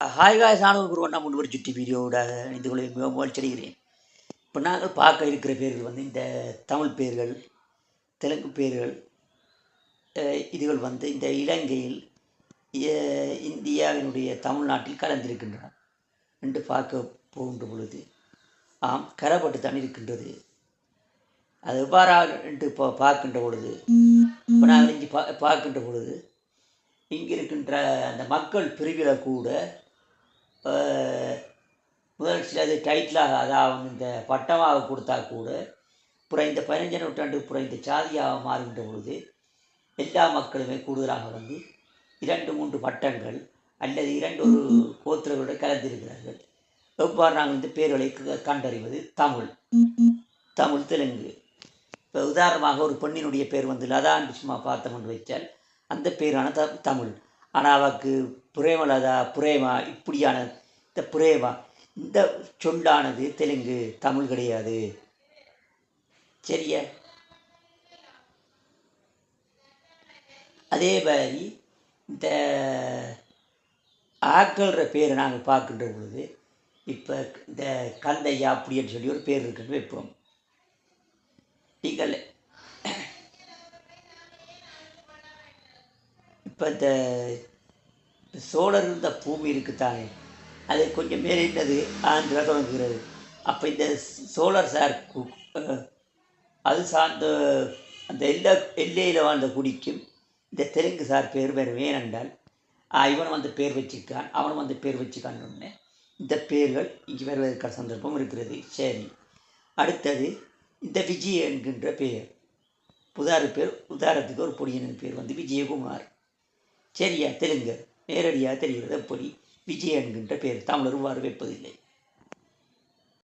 Hi காய் சாணவ குருவன் நான் முன்வரி சுட்டி வீடியோவோட இணைந்து கொள்ள மிகவும் மகிழ்ச்சியடைகிறேன் இப்போ நாங்கள் பார்க்க இருக்கிற பேர்கள் வந்து இந்த தமிழ் பேர்கள் தெலுங்கு பேர்கள் இதுகள் வந்து இந்த இலங்கையில் இந்தியாவினுடைய தமிழ்நாட்டில் கலந்திருக்கின்றன. என்று பார்க்க போகின்ற பொழுது ஆம் கரப்பட்டு தான் இருக்கின்றது. அது எவ்வாறாக என்று இப்போ பார்க்கின்ற பொழுது இப்போ நாங்கள் இங்கே பா பார்க்கின்ற பொழுது இங்கே இருக்கின்ற அந்த மக்கள் பிரிவில் கூட முதல் சிலது டைட்டிலாக அதாவது இந்த பட்டமாக கொடுத்தா கூட புற இந்த பதினஞ்சாம் நூற்றாண்டு புற இந்த சாதியாக மாறுகின்ற பொழுது எல்லா மக்களுமே கூடுதலாக வந்து இரண்டு மூன்று பட்டங்கள் அல்லது இரண்டு ஒரு கோத்திரங்களுடன் கலந்திருக்கிறார்கள். எவ்வாறு நாங்கள் இந்த பேர்களை க- கண்டறிவது? தமிழ். தமிழ் தெலுங்கு. இப்போ உதாரணமாக ஒரு பெண்ணினுடைய பேர் வந்து லதா சும்மா பார்த்தவன் வைத்தால் அந்த பேரான த தமிழ். ஆனால் அவக்கு பிரேமலதா பிரேமா இப்படியான இந்த பிரேமா இந்த சொல்லானது தெலுங்கு தமிழ் கிடையாது. சரியா? அதே மாதிரி இந்த ஆக்கள்ற பேரை நாங்கள் பார்க்கின்ற பொழுது இப்போ இந்த கந்தையா அப்படின்னு சொல்லி ஒரு பேர் இருக்குன்னு வைப்போம். நீங்கள் இப்போ இந்த சோழர் இருந்த பூமி இருக்குத்தானே அது கொஞ்சம் மேலிட்டது ஆந்திரா தொடங்குகிறது அப்போ இந்த சோழர் சார் அது சார்ந்த அந்த எல்லை எல்லையில் வாழ்ந்த குடிக்கும் இந்த தெலுங்கு சார் பேர் வரும் ஏனென்றால் ஆ, இவன் வந்து பேர் வச்சிருக்கான் அவன் வந்து பேர் வச்சுக்கான்னு இந்த பேர்கள் இங்கே வருவதற்கான சந்தர்ப்பம் இருக்கிறது. சரி. அடுத்தது இந்த விஜய் என்கின்ற பெயர். புதாரு பேர் உதாரணத்துக்கு ஒரு பொடியனின் பேர் வந்து விஜயகுமார். சரியா? தெலுங்கு நேரடியாக தெரிகிறது எப்படி? விஜய் என்கின்ற பேர் தமிழர் இவ்வாறு வைப்பதில்லை